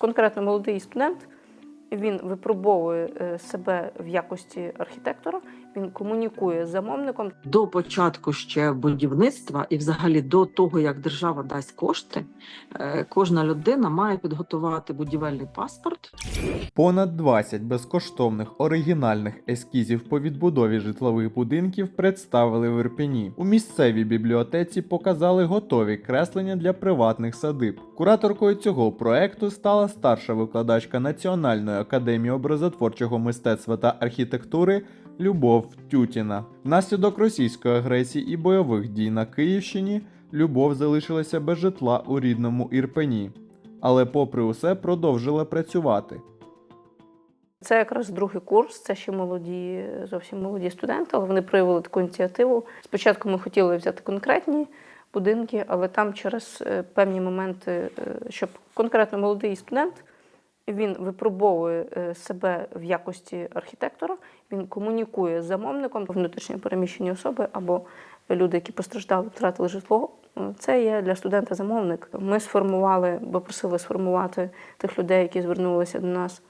конкретно молодий студент він випробовує е, себе в якості архітектора, він комунікує з замовником. до початку ще будівництва і взагалі до того, як держава дасть кошти, е, кожна людина має підготувати будівельний паспорт. Понад 20 безкоштовних оригінальних ескізів по відбудові житлових будинків представили в Ірпені. У місцевій бібліотеці показали готові креслення для приватних садиб. Кураторкою цього проекту стала старша викладачка Національної академії образотворчого мистецтва та архітектури Любов Тютіна. Внаслідок російської агресії і бойових дій на Київщині Любов залишилася без житла у рідному Ірпені, але попри усе продовжила працювати. Це якраз другий курс, це ще молоді, зовсім молоді студенти, але вони проявили таку ініціативу. Спочатку ми хотіли взяти конкретні будинки, але там через е, певні моменти, е, щоб конкретно молодий студент він випробовує е, себе в якості архітектора, він комунікує з замовником, внутрішньо переміщені особи або люди, які постраждали, втратили житло. Е, Це є для студента замовник. Ми сформували, бо просили сформувати тих людей, які звернулися до нас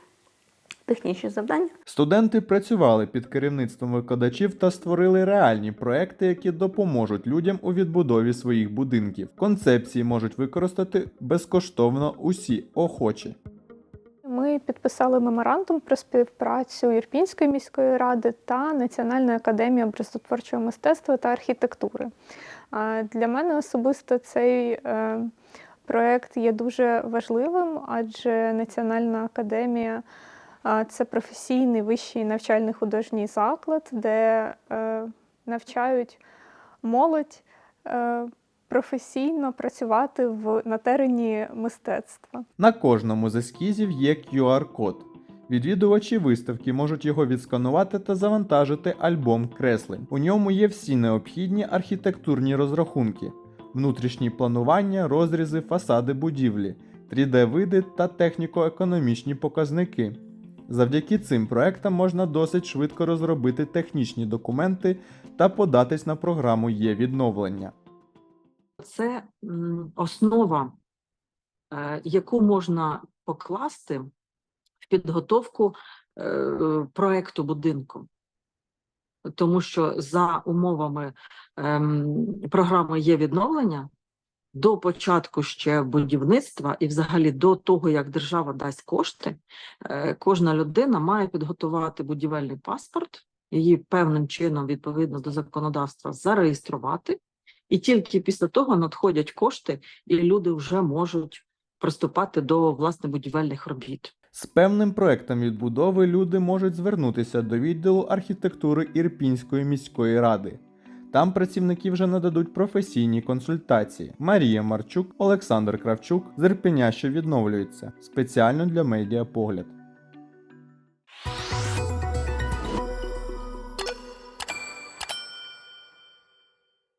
технічні завдання. Студенти працювали під керівництвом викладачів та створили реальні проекти, які допоможуть людям у відбудові своїх будинків. Концепції можуть використати безкоштовно усі охочі. Підписали меморандум про співпрацю Ірпінської міської ради та Національної академії образотворчого мистецтва та архітектури. Для мене особисто цей е, проєкт є дуже важливим, адже Національна академія це професійний вищий навчальний художній заклад, де е, навчають молодь е, професійно працювати в на терені мистецтва. На кожному з ескізів є QR-код. Відвідувачі виставки можуть його відсканувати та завантажити альбом креслень. У ньому є всі необхідні архітектурні розрахунки, внутрішні планування, розрізи, фасади будівлі, 3D-види та техніко-економічні показники. Завдяки цим проектам можна досить швидко розробити технічні документи та податись на програму є відновлення. Це основа, е, яку можна покласти в підготовку е, проекту будинку. Тому що за умовами ем, програми є відновлення до початку ще будівництва і взагалі до того, як держава дасть кошти, е, кожна людина має підготувати будівельний паспорт, її певним чином, відповідно до законодавства, зареєструвати. І тільки після того надходять кошти, і люди вже можуть приступати до власне будівельних робіт. З певним проектом відбудови люди можуть звернутися до відділу архітектури Ірпінської міської ради. Там працівники вже нададуть професійні консультації. Марія Марчук, Олександр Кравчук з Ірпеня, що відновлюється спеціально для медіапогляд.